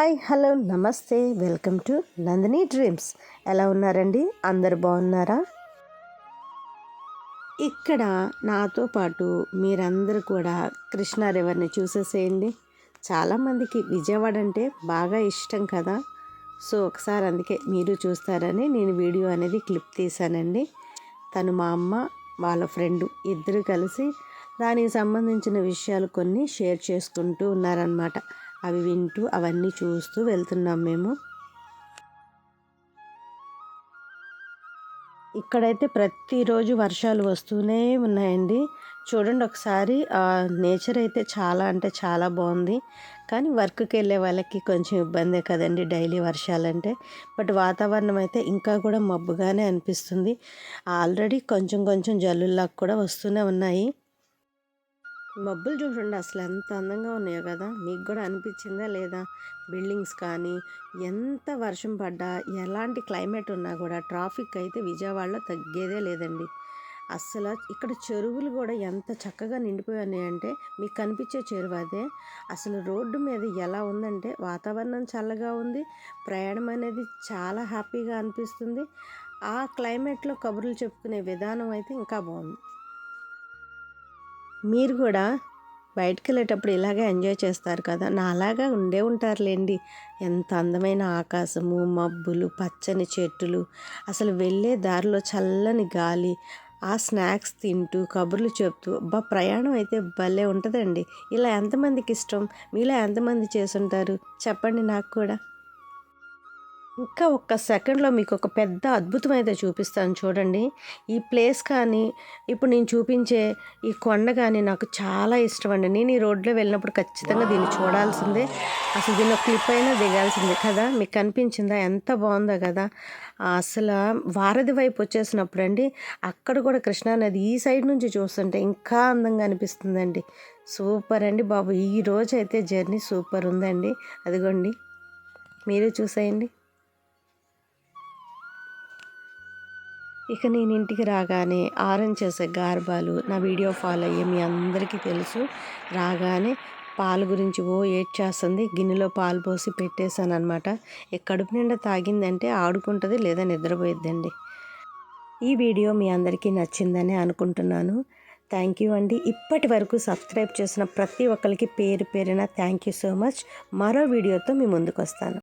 Hi hello namaste welcome to Nandini Dreams. ఎలా ఉన్నారండి? అందరు బాగున్నారా? ఇక్కడ నాతో పాటు మీరందరూ కూడా కృష్ణా రివర్ని చూసేసేయండి. చాలామందికి విజయవాడ అంటే బాగా ఇష్టం కదా. సో ఒకసారి అందుకే మీరు చూస్తారని నేను వీడియో అనేది క్లిప్ తీశానండి. తను మా అమ్మ వాళ్ళ ఫ్రెండ్ ఇద్దరు కలిసి దానికి సంబంధించిన విషయాలు కొన్ని షేర్ చేసుకుంటూ ఉన్నారనమాట అవి వింటూ అవన్నీ చూస్తూ వెళ్తున్నాం మేము. ఇక్కడైతే ప్రతిరోజు వర్షాలు వస్తూనే ఉన్నాయండి. చూడండి ఒకసారి నేచర్ అయితే చాలా అంటే చాలా బాగుంది. కానీ వర్క్కి వెళ్ళే వాళ్ళకి కొంచెం ఇబ్బందే కదండి డైలీ వర్షాలంటే. బట్ వాతావరణం అయితే ఇంకా కూడా మబ్బుగానే అనిపిస్తుంది. ఆల్రెడీ కొంచెం కొంచెం జల్లుల్లాగా కూడా వస్తూనే ఉన్నాయి. మబ్బులు చూడండి అసలు ఎంత అందంగా ఉన్నాయో కదా. మీకు కూడా అనిపించిందా లేదా? బిల్డింగ్స్ కానీ ఎంత వర్షం పడ్డా ఎలాంటి క్లైమేట్ ఉన్నా కూడా ట్రాఫిక్ అయితే విజయవాడలో తగ్గేదే లేదండి. అస్సలు ఇక్కడ చెరువులు కూడా ఎంత చక్కగా నిండిపోయి ఉన్నాయంటే మీకు కనిపించే చెరువు అదే. అసలు రోడ్డు మీద ఎలా ఉందంటే వాతావరణం చల్లగా ఉంది ప్రయాణం అనేది చాలా హ్యాపీగా అనిపిస్తుంది. ఆ క్లైమేట్లో కబుర్లు చెప్పుకునే విధానం అయితే ఇంకా బాగుంది. మీరు కూడా బయటకు వెళ్ళేటప్పుడు ఇలాగే ఎంజాయ్ చేస్తారు కదా? నా అలాగా ఉండే ఉంటారులేండి. ఎంత అందమైన ఆకాశము మబ్బులు పచ్చని చెట్టులు. అసలు వెళ్ళే దారిలో చల్లని గాలి ఆ స్నాక్స్ తింటూ కబుర్లు చెప్తూ అబ్బా ప్రయాణం అయితే భలే ఉంటుందండి. ఇలా ఎంతమందికి ఇష్టం? మీలో ఎంతమంది చేసుంటారు? చెప్పండి నాకు కూడా. ఇంకా ఒక్క సెకండ్లో మీకు ఒక పెద్ద అద్భుతం అయితే చూపిస్తాను చూడండి. ఈ ప్లేస్ కానీ ఇప్పుడు నేను చూపించే ఈ కొండ కానీ నాకు చాలా ఇష్టం అండి. నేను ఈ రోడ్లో వెళ్ళినప్పుడు ఖచ్చితంగా దీన్ని చూడాల్సిందే. అసలు దీని ఒక క్లిప్ అయినా దిగాల్సిందే కదా? మీకు కనిపించిందా ఎంత బాగుందో కదా? అసలు వారధి వైపు వచ్చేసినప్పుడు అండి అక్కడ కూడా కృష్ణానది ఈ సైడ్ నుంచి చూస్తుంటే ఇంకా అందంగా అనిపిస్తుందండి. సూపర్ అండి బాబు. ఈ రోజు అయితే జర్నీ సూపర్ ఉందండి. అదిగోండి. మీరు చూసేయండి. ఇక నేను ఇంటికి రాగానే ఆరెంజ్ చేసే గార్బాలు నా వీడియో ఫాలో అయ్యే మీ అందరికీ తెలుసు. రాగానే పాలు గురించి ఓ ఏడ్ చేస్తుంది గిన్నెలో పాలు పోసి పెట్టేశాను అనమాట కడుపు నిండా తాగిందంటే ఆడుకుంటుంది లేదా నిద్రపోయిద్దండి. ఈ వీడియో మీ అందరికీ నచ్చిందని అనుకుంటున్నాను. థ్యాంక్ యూ అండి. ఇప్పటి వరకు సబ్స్క్రైబ్ చేసిన ప్రతి ఒక్కరికి పేరు పేరున థ్యాంక్ యూ సో మచ్. మరో వీడియోతో మీ ముందుకు వస్తాను